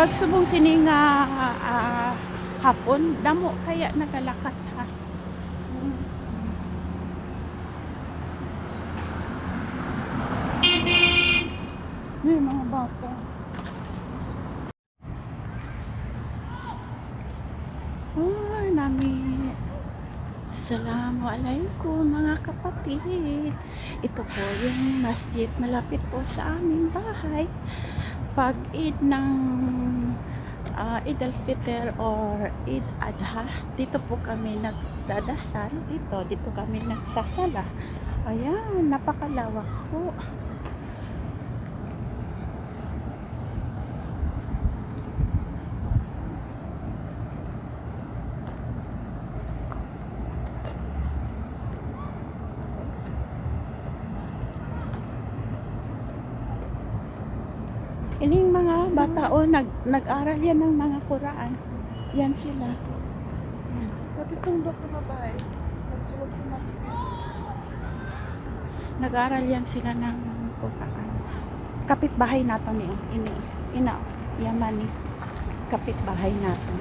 Pag subong sini nga ah, hapon, damo kaya nagalakat ha. Yung mga bata. Ay, nami. Assalamualaikum mga kapatid. Ito po yung masjid malapit po sa aming bahay. Pag Eid ng ah, Eid al-Fitr or Eid Adha, dito po kami nagdadasal. Dito, dito kami nagsasala. Ayan, napakalawak po. Ining mga bata o nag nag-aral yan ng mga Quran. Yan sila. Yan. Pati itong dok na babae, nagsulot sa mask. Nag-aral yan sila ng Quran. Kapitbahay nato ni ini ina yaman ni kapitbahay nato.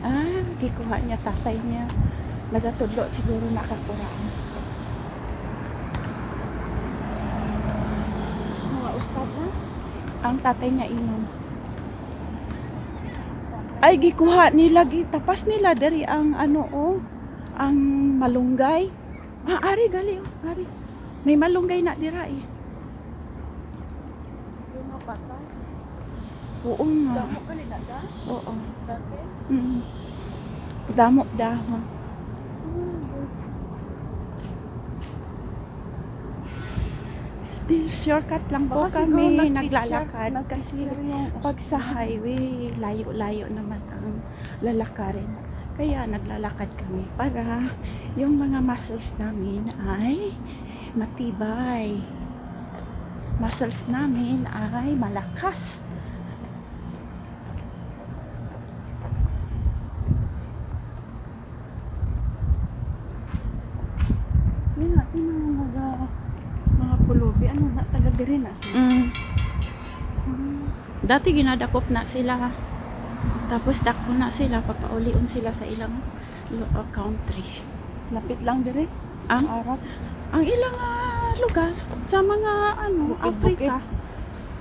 Ah, di kuha niya tatay niya. Nagatudlo siguro nakakuraan. Na. Ang tatay niya inom. Ay, gikuha nila, gitapas nila dari ang ano oh, ang malunggay. Ah, ari gali oh, ari. May malunggay na dira eh. Yung bata. Oo nga. Damo ka nila da. Oo. Dati. Mm. Damo dahon. Di shortcut lang po Baka kami siguro naglalakad kasi nag-picture yung pag sa highway, layo-layo naman ang lalakarin. Kaya naglalakad kami para yung mga muscles namin ay matibay. Muscles namin ay malakas. Yun nga, yung mga mga mga pulubi, ano na, taga diri na sila. Mm. Hmm. Dati ginadakop na sila. Tapos dako na sila papaulion sila sa ilang uh, country. Lapit lang diri. Ang Arab. ang ilang ah, lugar sa mga ano Bukid-bukid. Afrika.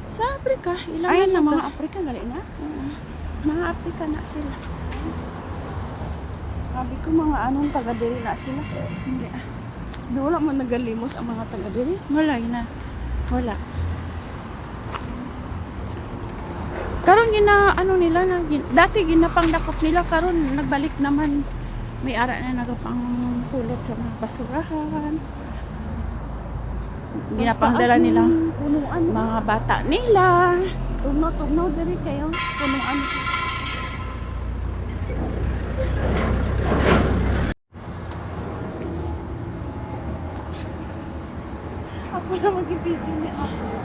Sa Afrika, ilang Ay, na lugar. mga Afrika, gali na. Oo. mga Afrika na sila. Sabi ko mga anong taga diri na sila. Hindi ah. Wala mo nagalimos ang mga taga diri. Wala na. Wala. Karon gina ano nila na gin, dati ginapangdakop nila karon nagbalik naman may ara na nagapang pulot sa mga basurahan. Ginapangdala nila Punuan. mga bata nila. Tugnaw, tugnaw diri kayo. Punuan. 弟弟你好。